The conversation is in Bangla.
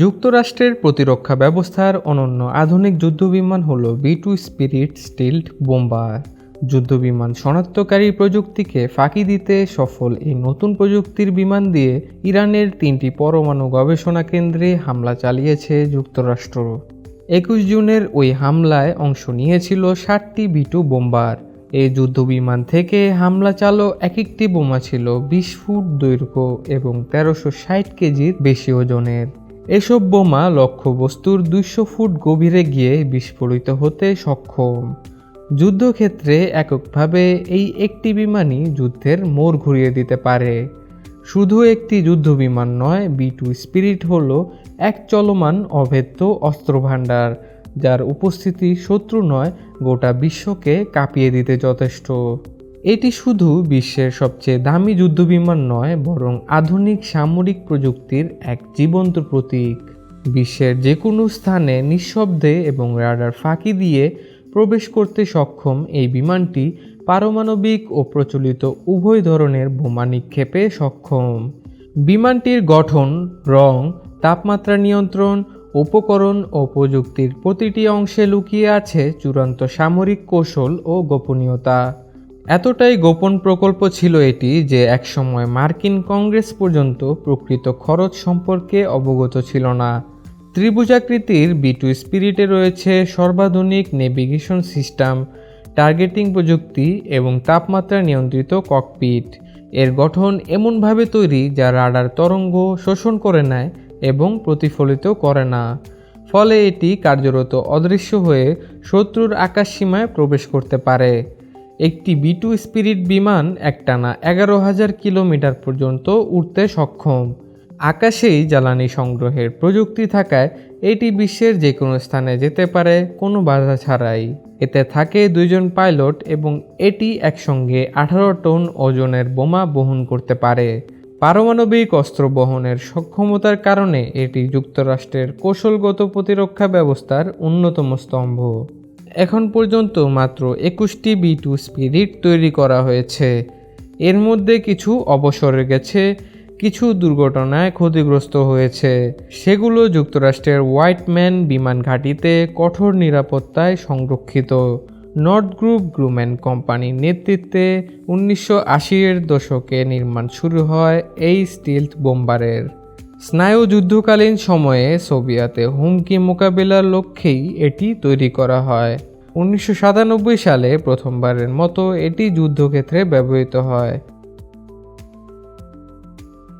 যুক্তরাষ্ট্রের প্রতিরক্ষা ব্যবস্থার অনন্য আধুনিক যুদ্ধবিমান হল B two spirit stealth bomber যুদ্ধবিমান শনাক্তকারী প্রযুক্তিকে ফাঁকি দিতে সফল এই নতুন প্রযুক্তির বিমান দিয়ে ইরানের তিনটি পরমাণু গবেষণা কেন্দ্রে হামলা চালিয়েছে যুক্তরাষ্ট্র। একুশ জুনের ওই হামলায় অংশ নিয়েছিল ষাটটি বি টু বোম্বার এই যুদ্ধবিমান থেকে হামলা চালো এক একটি বোমা ছিল বিশ ফুট দৈর্ঘ্য এবং তেরোশো ষাট কেজির বেশি ওজনের। এসব বোমা লক্ষ্যবস্তুর দুইশো ফুট গভীরে গিয়ে বিস্ফোরিত হতে সক্ষম। যুদ্ধক্ষেত্রে এককভাবে এই একটি বিমানই যুদ্ধের মোড় ঘুরিয়ে দিতে পারে। শুধু একটি যুদ্ধবিমান নয়, বি টু স্পিরিট হল এক চলমান অভেদ্য অস্ত্রভাণ্ডার, যার উপস্থিতি শত্রু নয়, গোটা বিশ্বকে কাঁপিয়ে দিতে যথেষ্ট। এটি শুধু বিশ্বের সবচেয়ে দামি যুদ্ধবিমান নয়, বরং আধুনিক সামরিক প্রযুক্তির এক জীবন্ত প্রতীক। বিশ্বের যে কোনো স্থানে নিঃশব্দে এবং রাডার ফাঁকি দিয়ে প্রবেশ করতে সক্ষম এই বিমানটি পারমাণবিক ও প্রচলিত উভয় ধরনের বোমা নিক্ষেপে সক্ষম। বিমানটির গঠন, রং, তাপমাত্রা নিয়ন্ত্রণ, উপকরণ ও প্রযুক্তির প্রতিটি অংশে লুকিয়ে আছে চূড়ান্ত সামরিক কৌশল ও গোপনীয়তা। এতটাই গোপন প্রকল্প ছিল এটি যে একসময় মার্কিন কংগ্রেস পর্যন্ত প্রকৃত খরচ সম্পর্কে অবগত ছিল না। ত্রিভুজাকৃতির বি টু স্পিরিটে রয়েছে সর্বাধুনিক নেভিগেশন সিস্টেম টার্গেটিং প্রযুক্তি এবং তাপমাত্রা নিয়ন্ত্রিত ককপিট এর গঠন এমনভাবে তৈরি যা রাডার তরঙ্গ শোষণ করে নেয় এবং প্রতিফলিত করে না। ফলে এটি কার্যরত অদৃশ্য হয়ে শত্রুর আকাশসীমায় প্রবেশ করতে পারে। একটি বি টু স্পিরিট বিমান একটানা এগারো হাজার কিলোমিটার পর্যন্ত উঠতে সক্ষম। আকাশেই জ্বালানি সংগ্রহের প্রযুক্তি থাকায় এটি বিশ্বের যে কোনো স্থানে যেতে পারে, কোনো বাধা ছাড়াই। এতে থাকে দুইজন পাইলট এবং এটি একসঙ্গে আঠারো টন ওজনের বোমা বহন করতে পারে। পারমাণবিক অস্ত্র বহনের সক্ষমতার কারণে এটি যুক্তরাষ্ট্রের কৌশলগত প্রতিরক্ষা ব্যবস্থার অন্যতম স্তম্ভ। এখন পর্যন্ত মাত্র একুশটি বি টু স্পিরিট তৈরি করা হয়েছে। এর মধ্যে কিছু অবসরে গেছে, কিছু দুর্ঘটনায় ক্ষতিগ্রস্ত হয়েছে। সেগুলো যুক্তরাষ্ট্রের হোয়াইটম্যান বিমান ঘাঁটিতে কঠোর নিরাপত্তায় সংরক্ষিত। নর্থ গ্রুপ গ্রুম্যান কোম্পানির নেতৃত্বে উনিশশো আশির দশকে নির্মাণ শুরু হয় এই স্টিলথ বোম্বারের স্নায়ু যুদ্ধকালীন সময়ে সোভিয়াতে হুমকি মোকাবিলার লক্ষ্যেই এটি তৈরি করা হয়। উনিশশো সাতানব্বই সালে প্রথমবারের মতো এটি যুদ্ধক্ষেত্রে ব্যবহৃত হয়।